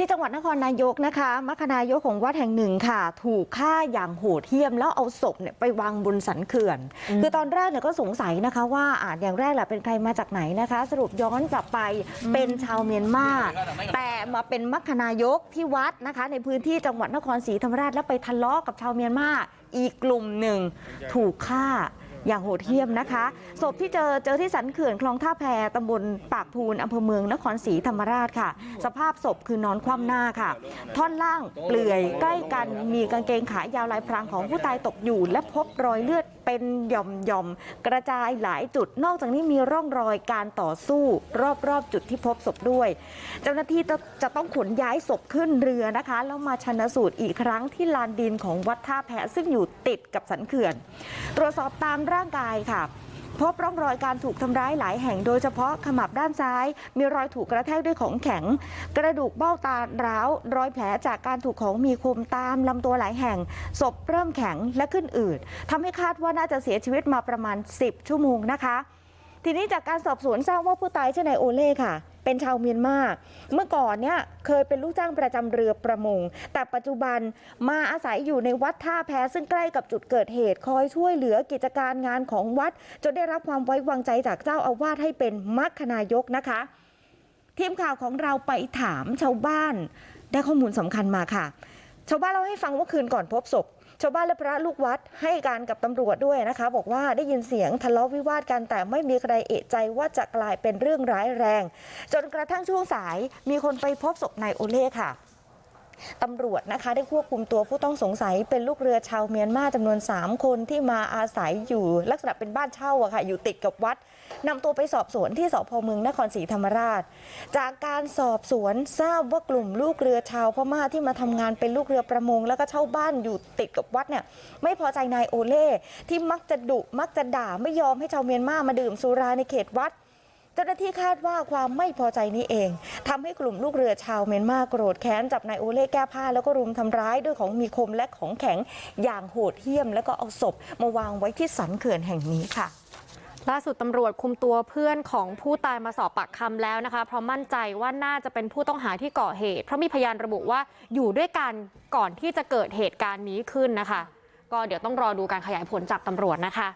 ที่จังหวัดนครนายกนะคะมัคคณายกของวัดแห่งหนึ่งค่ะ ถูกฆ่าอย่างโหดเหี้ยมแล้วเอาศพเนี่ยไปวางบนสันเขื่อน คือตอนแรกเนี่ยก็สงสัยนะคะว่าอาจอย่างแรกแหละเป็นใครมาจากไหนนะคะ สรุปย้อนกลับไปเป็นชาวเมียนมาแต่มาเป็นมัคคณายกที่วัดนะคะ ในพื้นที่จังหวัดนครศรีธรรมราชแล้วไปทะเลาะกับชาวเมียนมาอีกกลุ่มหนึ่งถูกฆ่า อย่างโหดเหี้ยมนะคะศพที่เจอเจอที่สันเขื่อนคลองท่าแพตำบลปากพูนอำเภอเมืองนครศรีธรรมราชค่ะ สภาพศพคือนอนคว่ำหน้าค่ะ ท่อนล่างเปลื่อยใกล้กันมีกางเกงขายาวลายพรางของผู้ตายตกอยู่ และพบรอยเลือดเป็นหย่อมหย่อมๆกระจายหลายจุด นอกจากนี้มีร่องรอยการต่อสู้รอบๆจุดที่พบศพด้วย เจ้าหน้าที่จะต้องขนย้ายศพขึ้นเรือนะคะแล้วมาชันสูตรอีกครั้งที่ลานดินของวัดท่าแพซึ่งอยู่ติดกับสันเขื่อน ตรวจสอบตามร่างกายค่ะ พบร่องรอยการถูกทำร้ายหลายแห่งโดยเฉพาะขมับด้านซ้าย มีรอยถูกกระแทกด้วยของแข็ง กระดูกเบ้าตาร้าว รอยแผลจากการถูกของมีคมตามลำตัวหลายแห่ง ศพเริ่มแข็งและขึ้นอืดทำให้คาดว่าน่าจะเสียชีวิตมาประมาณ 10 ชั่วโมงนะคะ ทีนี้จากการสอบสวนทราบว่าผู้ตายชื่อนายโอเล่ค่ะ เป็นชาวเมียนมาเมื่อก่อนเนี่ยเคยเป็นลูกจ้างประจำเรือประมง แต่ปัจจุบันมาอาศัยอยู่ในวัดท่าแพซึ่งใกล้กับจุดเกิดเหตุคอยช่วยเหลือกิจการงานของวัด จนได้รับความไว้วางใจจากเจ้าอาวาสให้เป็นมัคคณายกนะคะ ทีมข่าวของเราไปถามชาวบ้านได้ข้อมูลสำคัญมาค่ะ ชาวบ้านเล่าให้ฟังว่าคืนก่อนพบศพ ชาวบ้านและพระลูกวัดให้การกับตำรวจด้วยนะคะ บอกว่าได้ยินเสียงทะเลาะวิวาทกันแต่ไม่มีใครเอะใจว่าจะกลายเป็นเรื่องร้ายแรง จนกระทั่งช่วงสายมีคนไปพบศพนายโอเล่ค่ะ ตำรวจนะคะได้ควบคุมตัวผู้ต้องสงสัยเป็นลูกเรือชาวเมียนมาจำนวน 3 คนที่มาอาศัยอยู่ลักษณะเป็นบ้านเช่าอะค่ะอยู่ติดกับวัดนำตัวไปสอบสวนที่สพเมืองนครศรีธรรมราช จากการสอบสวนทราบว่ากลุ่มลูกเรือชาวพม่าที่มาทำงานเป็นลูกเรือประมง แล้วก็เช่าบ้านอยู่ติดกับวัดเนี่ยไม่พอใจนายโอเล่ที่มักจะดุมักจะด่าไม่ยอมให้ชาวเมียนมามาดื่มสุราในเขตวัด จ้าหน้าที่คาดว่าความไม่พอใจนี้เองทำให้กลุ่มลูกเรือชาวเมียนมาโกรธแค้นจับนายโอเล่แก้ผ้าแล้วก็รุมทำร้ายด้วยของมีคมและของแข็งอย่างโหดเหี้ยม แล้วก็เอาศพมาวางไว้ที่สันเขื่อนแห่งนี้ค่ะล่าสุดตำรวจคุมตัวเพื่อนของผู้ตายมาสอบปากคำแล้วนะคะ เพราะมั่นใจว่าน่าจะเป็นผู้ต้องหาที่ก่อเหตุ เพราะมีพยานระบุว่าอยู่ด้วยกันก่อนที่จะเกิดเหตุการณ์นี้ขึ้นนะคะ ก็เดี๋ยวต้องรอดูการขยายผลจากตำรวจนะคะ